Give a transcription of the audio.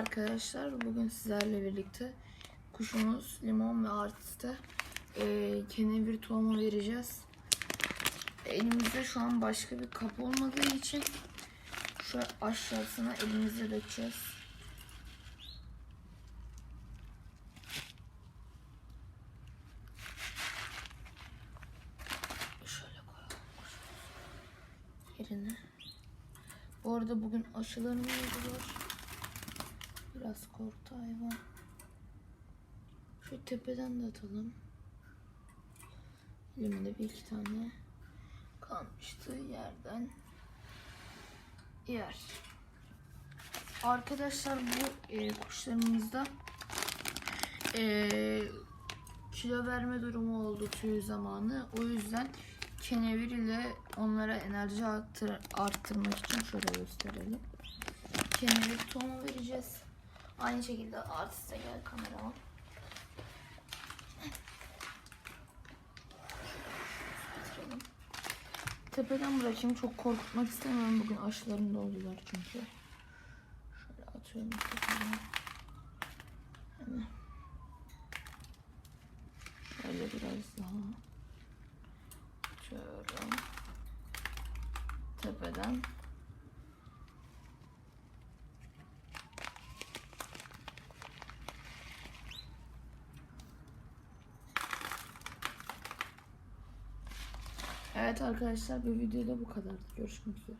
arkadaşlar. Bugün sizlerle birlikte kuşumuz limon ve artiste e, kenevir tohumu vereceğiz. Elimizde şu an başka bir kap olmadığı için şu aşağısına elimizle dökeceğiz. Şöyle koyalım yerine. Bu arada bugün aşılarını yapıyorlar. Biraz korktu hayvan. Şu tepeden de atalım. Elimde bir iki tane kalmıştı yerden yer. Arkadaşlar bu e, kuşlarımızda e, kilo verme durumu oldu tüy zamanı. O yüzden kenevir ile onlara enerji arttır, arttırmak için şöyle gösterelim. Kenevir tohumu vereceğiz. Aynı şekilde artiste gel kameraman. Tepeden bırakayım. Çok korkutmak istemiyorum. Bugün aşılarında oldular çünkü. Şöyle atıyorum. Hemen. Şöyle biraz daha atıyorum. Tepeden. Evet arkadaşlar bu videoda bu kadar. Görüşmek üzere.